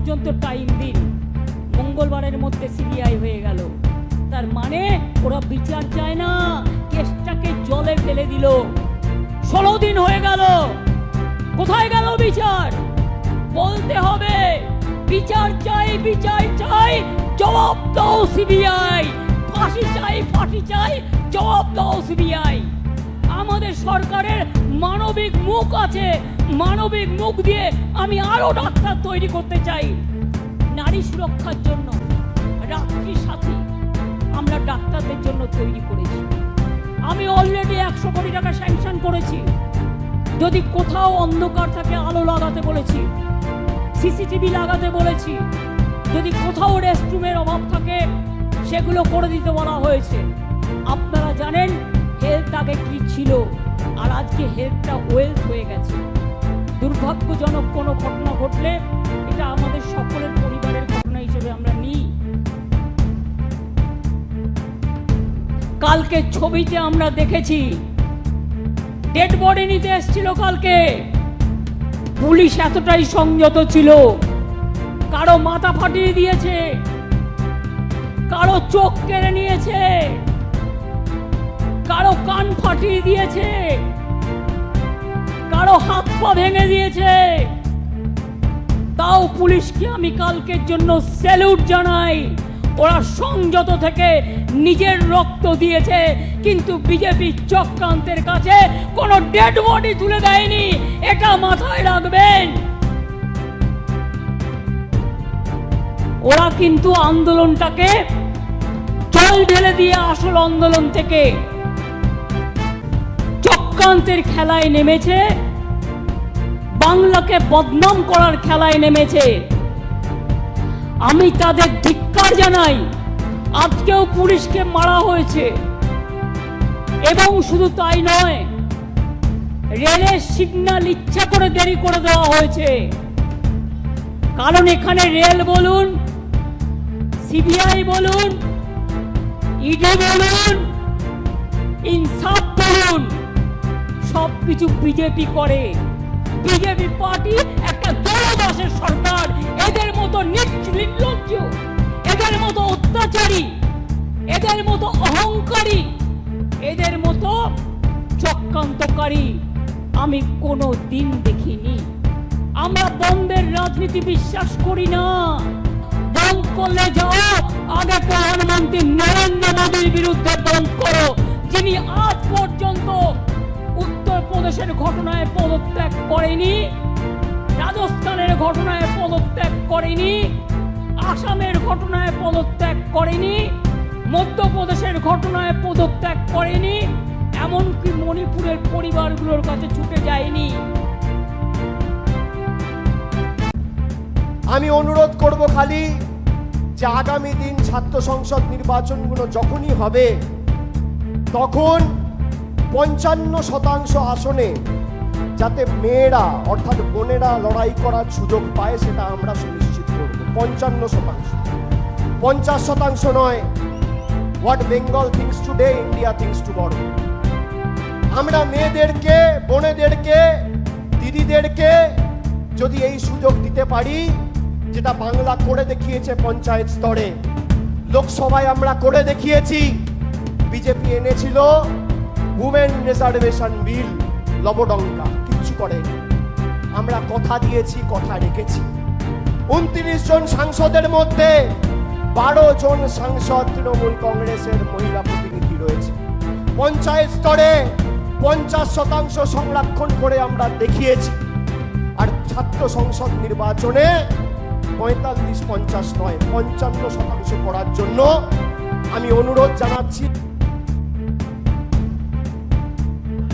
পর্যন্ত টাইম দিন। মঙ্গলবারের মধ্যে সিবিআই হয়ে গেল। তার মানে ওরা বিচার চায় না, কেসটাকে জলে ফেলে দিল। ষোলো দিন হয়ে গেল। কোথায় গেল বিচার? বলতে হবে, বিচার চাই বিচার চাই, জবাব দাও সিবিআই ফাঁসি চাই ফাঁসি চাই, জবাব দাও সিবিআই আমাদের সরকারের মানবিক মুখ আছে। মানবিক মুখ দিয়ে আমি আরও ডাক্তার তৈরি করতে চাই। নারী সুরক্ষার জন্য। রাত্রি সাথী, আমরা ডাক্তারদের জন্য তৈরি করেছি। আমি অলরেডি একশো কোটি টাকা স্যাংশন করেছি। যদি কোথাও অন্ধকার থাকে, আলো লাগাতে বলেছি। সিসিটিভি লাগাতে বলেছি। যদি কোথাও রেস্টরুমের অভাব থাকে, সেগুলো করে দিতে বলা হয়েছে। আপনারা জানেন হেলথ আগে কি ছিল? আর আজকে হেলথটা ওয়েলথ হয়ে গেছে। দুর্ভাগ্যজনক কোনো ঘটনা ঘটলে এটা আমাদের সকলের পরিবারের ঘটনা হিসেবে আমরা নিই। কালকে ছবিতে আমরা দেখেছি, ডেড বডি নিতে এসেছিল কালকে। পুলিশ এতটাই সংযত ছিল। কারও মাথা ফাটিয়ে দিয়েছে, কারও চোখ কেড়ে নিয়েছে। ফাটিয়ে দিয়েছে। কারও হাত পা ভেঙে দিয়েছে। তাও পুলিশকে আমি কালকের জন্য স্যালুট জানাই। ওরা সংযত থেকে নিজের রক্ত দিয়েছে, কিন্তু বিজেপি চক্রান্তের কাছে কোনো ডেড বডি তুলে দেয়নি। এটা মাথায় রাখবেন। ওরা কিন্তু আন্দোলনটাকে জল ঢেলে দিয়ে আসল আন্দোলন থেকে চক্রান্তের খেলায় নেমেছে। বাংলাকে বদনাম করার খেলায় নেমেছে। আমি তাদের ধিক্কার জানাই। আজকেও পুলিশকে মারা হয়েছে। এবং শুধু তাই নয়, রেলের সিগন্যাল ইচ্ছা করে দেরি করে দেওয়া হয়েছে। কারণ এখানে রেল বলুন, সিবিআই বলুন, ইডি বলুন, ইনসাফ বলুন। সব কিছু বিজেপি করে। বিজেপি পার্টি একটা দলদাসের সরকার। এদের মতো নির্লজ্জ, এদের মতো অত্যাচারী, এদের মতো অহংকারী, এদের মতো চক্রান্তকারী আমি কোনো দিন দেখিনি। আমরা বন্ধের রাজনীতি বিশ্বাস করি না। বন্ধ করলে যাও, আগে প্রধানমন্ত্রী নরেন্দ্র মোদীর বিরুদ্ধে বন্ধ করো। যিনি উত্তরপ্রদেশের ঘটনায় পদত্যাগ করেনি, রাজস্থানের ঘটনায় পদত্যাগ করেনি, আসামের ঘটনায় পদত্যাগ করেনি, মধ্যপ্রদেশের ঘটনায় পদত্যাগ করেনি, এমনকি মণিপুরের পরিবারগুলোর কাছে ছুটে যায়নি। আমি অনুরোধ করব খালি যে আগামী দিন ছাত্র সংসদ নির্বাচনগুলো যখনই হবে, তখন পঞ্চান্ন শতাংশ আসনে যাতে মেয়েরা, অর্থাৎ বোনেরা লড়াই করার সুযোগ পায়, সেটা আমরা সুনিশ্চিত করব। পঞ্চান্ন শতাংশ। পঞ্চাশ শতাংশ নয়। What Bengal thinks today India thinks to বড় আমরা মেয়েদেরকে, বোনেদেরকে, দিদিদেরকে যদি এই সুযোগ দিতে পারি, যেটা বাংলা করে দেখিয়েছে পঞ্চায়েত স্তরে, লোকসভায় আমরা করে দেখিয়েছি, বিজেপি এনেছিল উমেন রিজার্ভেশন বিল লবডঙ্কা কিচ্ছু করেনি। আমরা কথা দিয়েছি, কথা রেখেছি। উনত্রিশ জন সাংসদের মধ্যে বারো জন সাংসদ তৃণমূল কংগ্রেসের মহিলা প্রতিনিধি রয়েছে। পঞ্চায়েত স্তরে পঞ্চাশ শতাংশ সংরক্ষণ করে আমরা দেখিয়েছি। আর ছাত্র সংসদ নির্বাচনে পঁয়তাল্লিশ, পঞ্চাশ নয়, পঞ্চান্ন শতাংশ করার জন্য আমি অনুরোধ জানাচ্ছি।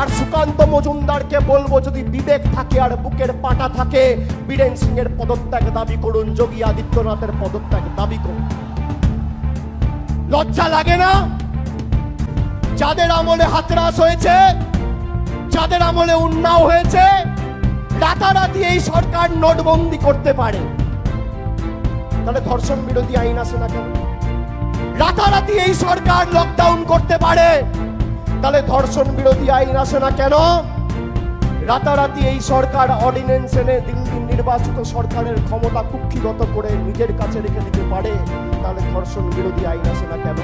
আর সুকান্ত মজুমদারকে বলব, যদি বিবেক থাকে আর বুকের পাটা থাকে, বীরেন সিং এর পদত্যাগ দাবি করুন, যোগী আদিত্যনাথের পদত্যাগ দাবি করুন। লজ্জা লাগে না? যাদের আমলে হাতরাস হয়েছে, যাদের আমলে উন্নাও হয়েছে রাতারাতি এই সরকার নোটবন্দি করতে পারে। তাহলে ধর্ষণ বিরোধী আইন আসে না কেন? রাতারাতি এই সরকার লকডাউন করতে পারে। তাহলে ধর্ষণ বিরোধী আইন আসে না কেন? রাতারাতি এই সরকার অর্ডিন্যান্স এনে দিন দিন নির্বাচিত সরকারের ক্ষমতা কুক্ষিগত করে নিজের কাছে রেখে দিতে পারে, তাহলে ধর্ষণ বিরোধী আইন আসে না কেন?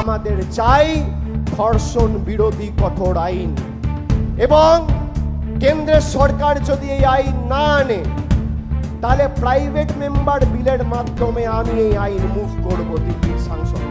আমাদের চাই ধর্ষণ বিরোধী কঠোর আইন। এবং কেন্দ্রের সরকার যদি এই আইন না আনে, তাহলে প্রাইভেট মেম্বার বিলের মাধ্যমে আমি এই আইন মুভ করব দিল্লির সাংসদ।